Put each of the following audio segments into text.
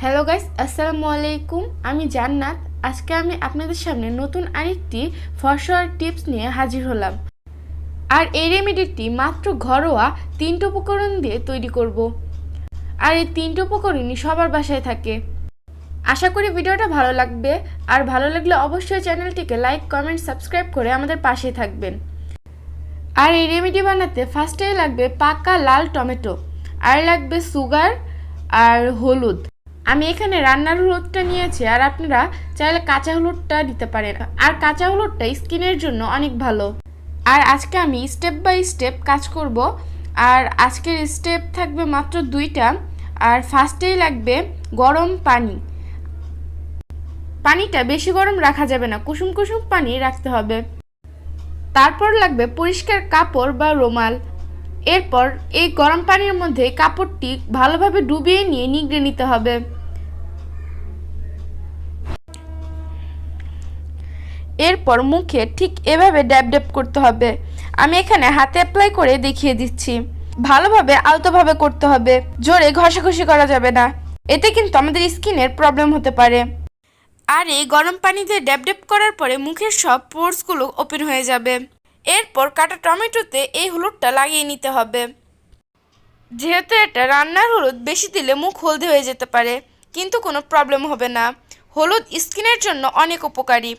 Hello guys আসসালামু আলাইকুম আমি জান্নাত। আজকে আমি আপনাদের সামনে নতুন আরেকটি ফসল টিপস নিয়ে হাজির হলাম। আর এই রেমেডিটি মাত্র ঘরোয়া তিনটে উপকরণ দিয়ে তৈরি করব। আর এই তিনটে উপকরণই সবার বাসায় থাকে। আশা করি ভিডিওটা ভালো লাগবে। আর ভালো লাগলে অবশ্যই চ্যানেলটিকে লাইক কমেন্ট সাবস্ক্রাইব করে আমাদের পাশে থাকবেন। আর এই রেমেডি বানাতে ফার্স্টেই লাগবে পাকা লাল টমেটো। আর লাগবে সুগার আর হলুদ। আমি এখানে রান্নার হলুদটা নিয়েছি আর আপনারা চাইলে কাঁচা হলুদটা দিতে পারেন। আর কাঁচা হলুদটা স্কিনের জন্য অনেক ভালো। আর আজকে আমি স্টেপ বাই স্টেপ কাজ করব। আর আজকের স্টেপ থাকবে মাত্র দুইটা। আর ফার্স্টেই লাগবে গরম পানি। পানিটা বেশি গরম রাখা যাবে না। কুসুম কুসুম পানি রাখতে হবে। তারপর লাগবে পরিষ্কার কাপড় বা রুমাল। এরপর এই গরম পানির মধ্যে কাপড়টি ভালোভাবে ডুবিয়ে নিয়ে নিগড়ে নিতে হবে। এরপর মুখে ঠিক এভাবে ড্যাব ড্যাব করতে হবে। আমি এখানে হাতে অ্যাপ্লাই করে দেখিয়ে দিচ্ছি। ভালোভাবে আলতোভাবে করতে হবে। জোরে ঘষাঘষি করা যাবে না। এতে কিন্তু আমাদের স্কিনের প্রবলেম হতে পারে। আর এই গরম পানিতে ড্যাব ড্যাব করার পরে মুখের সব পোর্সগুলো ওপেন হয়ে যাবে। এরপর কাটা টমেটোতে এই হলুদটা লাগিয়ে নিতে হবে। যেহেতু এটা রান্নার হলুদ, বেশি দিলে মুখ হলদে হয়ে যেতে পারে। কিন্তু কোনো প্রবলেম হবে না। হলুদ স্কিনের জন্য অনেক উপকারী।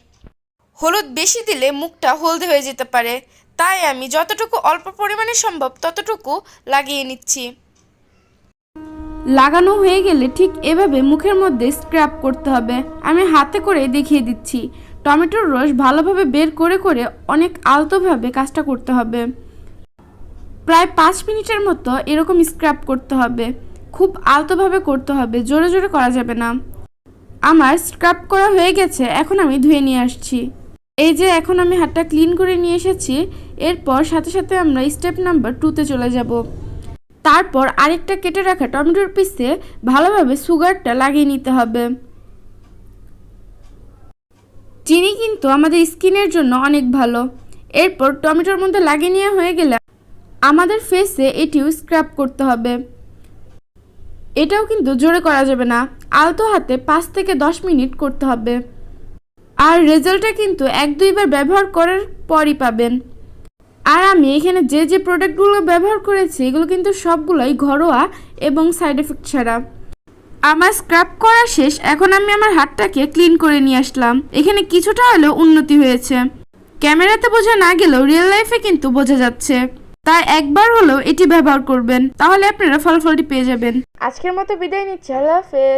হলুদ বেশি দিলে মুখটা হলদে হয়ে যেতে পারে। তাই আমি যতটুকু অল্প পরিমাণে সম্ভব ততটুকু লাগিয়ে নিচ্ছি। লাগানো হয়ে গেলে ঠিক এভাবে মুখের মধ্যে স্ক্রাব করতে হবে। আমি হাতে করে দেখিয়ে দিচ্ছি। টমেটোর রস ভালোভাবে বের করে করে অনেক আলতোভাবে কাজটা করতে হবে। প্রায় পাঁচ মিনিটের মতো এরকম স্ক্রাব করতে হবে। খুব আলতোভাবে করতে হবে, জোরে জোরে করা যাবে না। আমার স্ক্রাব করা হয়ে গেছে, এখন আমি ধুয়ে নিয়ে আসছি। এই যে এখন আমি হাতটা ক্লিন করে নিয়ে এসেছি, এরপর সাথে সাথে আমরা স্টেপ নাম্বার টুতে চলে যাব। তারপর আরেকটা কেটে রাখা টমেটোর পিসে ভালোভাবে সুগারটা লাগিয়ে নিতে হবে। চিনি কিন্তু আমাদের স্কিনের জন্য অনেক ভালো। এরপর টমেটোর মধ্যে লাগিয়ে নেওয়া হয়ে গেলে আমাদের ফেসে এটিও স্ক্রাব করতে হবে। এটাও কিন্তু জোরে করা যাবে না, আলতো হাতে পাঁচ থেকে দশ মিনিট করতে হবে। আর রেজাল্টটা কিন্তু এক দুইবার ব্যবহার করার পরই পাবেন। আর আমি এখানে যে যে প্রোডাক্টগুলো ব্যবহার করেছি, এগুলো কিন্তু সবগুলোই ঘরোয়া এবং সাইড এফেক্ট ছাড়া। আমার স্ক্রাব করা শেষ, এখন আমি আমার হাতটাকে ক্লিন করে নিয়ে আসলাম। এখানে কিছুটা হলেও উন্নতি হয়েছে। ক্যামেরাতে বোঝা না গেলেও রিয়েল লাইফে কিন্তু বোঝা যাচ্ছে। তাই একবার হলেও এটি ব্যবহার করবেন, তাহলে আপনারা ফলাফলটি পেয়ে যাবেন। আজকের মতো বিদায় নিচ্ছি, আল্লাহ হাফেজ।